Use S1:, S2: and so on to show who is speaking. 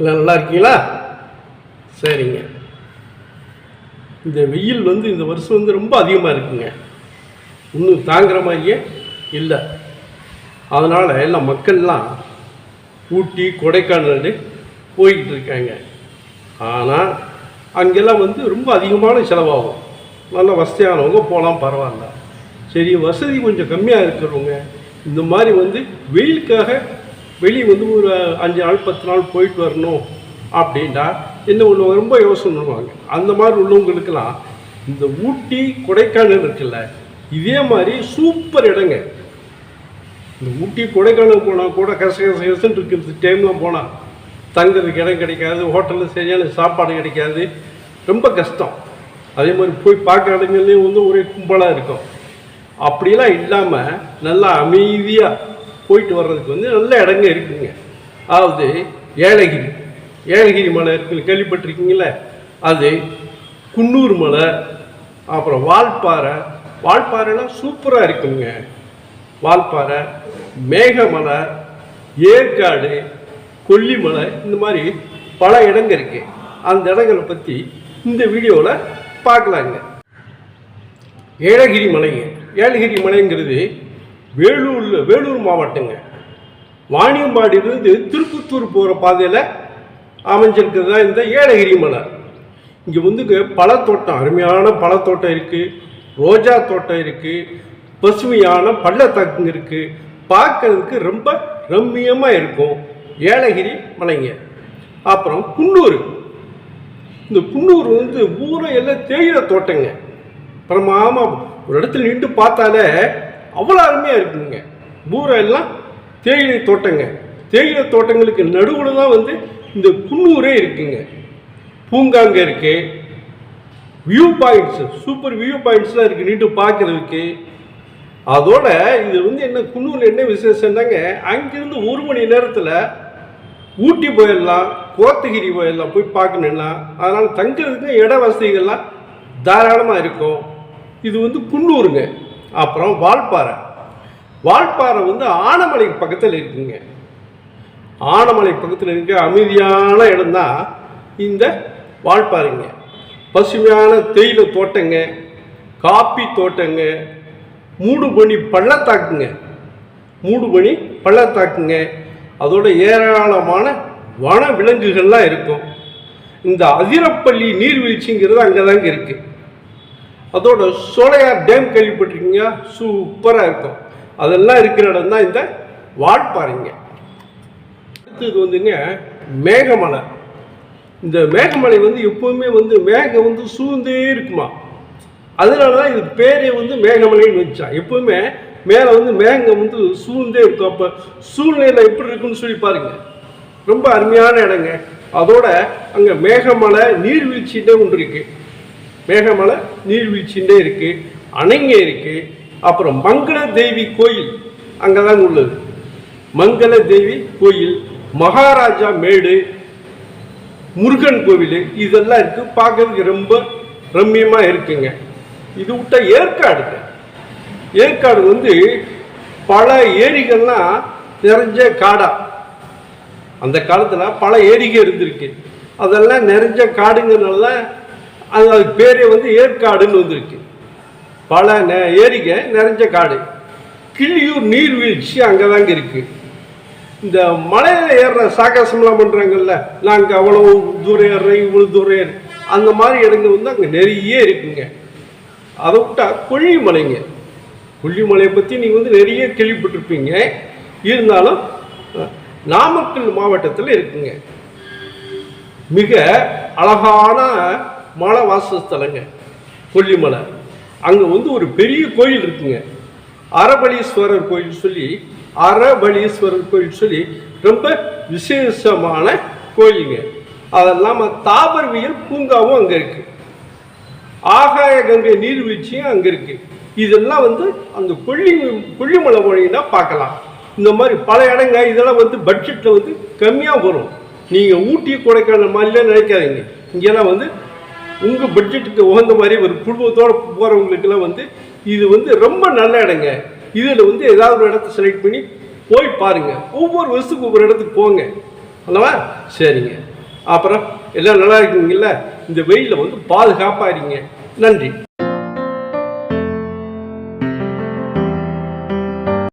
S1: எல்லாம் நல்லா இருக்கீங்களா? சரிங்க. இந்த வெயில் வந்து இந்த வருஷம் வந்து ரொம்ப அதிகமாக இருக்குங்க. இன்னும் தாங்குற மாதிரியே இல்லை. அதனால் எல்லாம் மக்கள்லாம் ஊட்டி கொடைக்கானல் போய்கிட்டு இருக்காங்க. ஆனால் அங்கெல்லாம் வந்து ரொம்ப அதிகமான செலவாகும். நல்ல வசதியானவங்க போகலாம் பரவாயில்ல. சரி வசதி கொஞ்சம் கம்மியாக இருக்கிறவங்க இந்த மாதிரி வந்து வெயிலுக்காக வெளியே வந்து ஒரு அஞ்சு நாள் பத்து நாள் போயிட்டு வரணும் அப்படின்னா என்ன ஒன்று ரொம்ப யோசனை பண்ணுவாங்க. அந்த மாதிரி உள்ளவங்களுக்கெல்லாம் இந்த ஊட்டி கொடைக்கானல் இருக்குல்ல இதே மாதிரி சூப்பர் இடங்க. இந்த ஊட்டி கொடைக்கானல் போனால் கூட கச கச கசன்னு இருக்கிற டைமில் போனால் தங்குறதுக்கு இடம் கிடைக்காது ஹோட்டலில் சரியான சாப்பாடு கிடைக்காது ரொம்ப கஷ்டம். அதே மாதிரி போய் பார்க்குற இடங்கள்லேயும் வந்து ஒரே கும்பலாக இருக்கும். அப்படிலாம் இல்லாமல் நல்லா அமைதியாக போயிட்டு வர்றதுக்கு வந்து நல்ல இடங்க இருக்குங்க. அதாவது ஏலகிரி. ஏலகிரி மலை இருக்குன்னு கேள்விப்பட்டிருக்கீங்களே அது குன்னூர் மலை அப்புறம் வால்பாறை. வால்பாறைலாம் சூப்பராக இருக்குங்க. வால்பாறை மேகமலை ஏற்காடு கொல்லிமலை இந்த மாதிரி பல இடங்கள் இருக்குது அந்த இடங்களை பற்றி இந்த வீடியோவில் பார்க்கலாங்க. ஏலகிரி மலைங்க. ஏலகிரி மலைங்கிறது வேலூரில் வேலூர் மாவட்டங்க. வாணியம்பாடியிலிருந்து திருப்பத்தூர் போகிற பாதையில் அமைஞ்சிருக்கிறது தான் இந்த ஏலகிரி மலை இங்கே வந்து பழத்தோட்டம் அருமையான பழத்தோட்டம் இருக்குது ரோஜா தோட்டம் இருக்குது பசுமையான பள்ளத்தாக்குங்க இருக்குது பார்க்கறதுக்கு ரொம்ப ரம்மியமாக இருக்கும். ஏலகிரி மலைங்க. அப்புறம் குன்னூர். இந்த குன்னூர் வந்து ஊரை எல்லாம் தேயிலை தோட்டங்க. ஆமாம் ஒரு இடத்துல நின்று பார்த்தாலே அவ்வளோ அருமையாக இருக்குதுங்க ஊரை எல்லாம் தேயிலை தோட்டங்க. தேயிலை தோட்டங்களுக்கு நடுவில் தான் வந்து இந்த குன்னூரே இருக்குங்க. பூங்காங்க இருக்குது வியூ பாயிண்ட்ஸ் சூப்பர் வியூ பாயிண்ட்ஸ்லாம் இருக்குது நீட்டு பார்க்கறதுக்கு அதோட இது வந்து என்ன குன்னூரில் என்ன விசேஷம்னாங்க அங்கேருந்து ஒரு மணி நேரத்தில் ஊட்டி போயிடலாம் கோத்தகிரி போயிடலாம் போய் பார்க்கணுன்னா அதனால் தங்குறதுக்கு இட வசதிகள்லாம் தாராளமாக இருக்கும். இது வந்து குன்னூருங்க. அப்புறம் வால்பாறை. வால்பாறை வந்து ஆனமலை பக்கத்தில் இருக்குங்க. ஆனமலை பக்கத்தில் இருக்க அமைதியான இடம்தான் இந்த வால்பாறைங்க. பசுமையான தேயிலை தோட்டங்க காப்பி தோட்டங்க மூடுபணி பள்ளத்தாக்குங்க. மூடுபணி பள்ளத்தாக்குங்க. அதோட ஏராளமான வன விலங்குகள்லாம் இருக்கும். இந்த அதிரப்பள்ளி நீர்வீழ்ச்சிங்கிறது அங்கே தாங்க இருக்குது அதோட சோலையார் டேம் கேள்விப்பட்டிருக்கீங்க? சூப்பராக இருக்கும். அதெல்லாம் இருக்கிற இடம் தான் இந்த வால்பாறைங்க. அடுத்தது வந்துங்க மேகமலை. இந்த மேகமலை வந்து எப்பவுமே வந்து மேகம் வந்து சூழ்ந்தே இருக்குமா? அதனால தான் இதுக்கு பேரே வந்து மேகமலைன்னு வச்சான் எப்பவுமே மேலே வந்து மேகம் வந்து சூழ்ந்தே இருக்கும். அப்போ சூழ்நிலை எப்படி இருக்குன்னு சொல்லி பாருங்க. ரொம்ப அருமையான இடங்க. அதோட அங்கே மேகமலை நீர்வீழ்ச்சின்னே ஒன்று இருக்குது மேகமலை நீர்வீழ்ச்சின்றே இருக்குது அணைங்க இருக்குது அப்புறம் மங்கள தேவி கோயில் அங்கே தான் உள்ளது. மங்கள தேவி கோயில் மகாராஜா மேடு முருகன் கோவில் இதெல்லாம் இருக்குது பார்க்கறதுக்கு ரொம்ப ரம்மியமாக இருக்குங்க. இது விட்ட ஏற்காடுங்க ஏற்காடு வந்து பல ஏரிகள்லாம் நிறைஞ்ச காடா. அந்த காலத்தில் பல ஏரிகள் இருந்திருக்கு. அதெல்லாம் நிறைஞ்ச காடுங்கிறதுனால அது அதுக்கு பேரே வந்து ஏற்காடுன்னு வந்திருக்கு. பல நெ- ஏரிகை நிறைஞ்ச காடு. கிள்ளியூர் நீர்வீழ்ச்சி அங்கே தாங்க இருக்குது இந்த மலையில் ஏறுற சாகசம்லாம் பண்ணுறாங்கல்ல நாங்கள் அவ்வளோ தூரம் ஏறுறேன் இவ்வளோ தூரம் ஏறு அந்த மாதிரி இடங்கள் வந்து அங்கே நிறைய இருக்குங்க. அதை விட்டா கொல்லிமலைங்க. கொல்லிமலையை பற்றி நீங்கள் வந்து நிறைய கேள்விப்பட்டிருப்பீங்க. இருந்தாலும் நாமக்கல் மாவட்டத்தில் இருக்குங்க. மிக அழகான மலை வாசஸ்தலங்க கொல்லிமலை. அங்கே வந்து ஒரு பெரிய கோயில் இருக்குங்க. அரபலீஸ்வரர் கோயில் சொல்லி அரபலீஸ்வரர் கோயில் சொல்லி ரொம்ப விசேஷமான கோயிலுங்க. அதெல்லாம் தாவரவியல் பூங்காவும் அங்கே இருக்கு. ஆகாய கங்கை நீர்வீழ்ச்சியும் அங்கே இருக்கு. இதெல்லாம் வந்து அந்த கொல்லி கொல்லிமலை போனீங்கன்னா பார்க்கலாம். இந்த மாதிரி பல இடங்க இதெல்லாம் வந்து பட்ஜெட்டில் வந்து கம்மியாக வரும். நீங்கள் ஊட்டி கொடைக்கானல் மாதிரிலாம் நினைக்காதீங்க. இங்கெல்லாம் வந்து உங்கள் பட்ஜெட்டுக்கு உகந்த மாதிரி ஒரு குடும்பத்தோடு போகிறவங்களுக்கெல்லாம் வந்து இது வந்து ரொம்ப நல்ல இடங்க இதில் வந்து ஏதாவது ஒரு இடத்த செலக்ட் பண்ணி போய் பாருங்கள் ஒவ்வொரு வருஷத்துக்கு ஒவ்வொரு இடத்துக்கு போங்க. அல்லவா? சரிங்க. அப்புறம் எல்லாம் நல்லா இருக்கீங்கல்ல? இந்த வெயிலில் வந்து பாதுகாப்பாக இருங்க. நன்றி.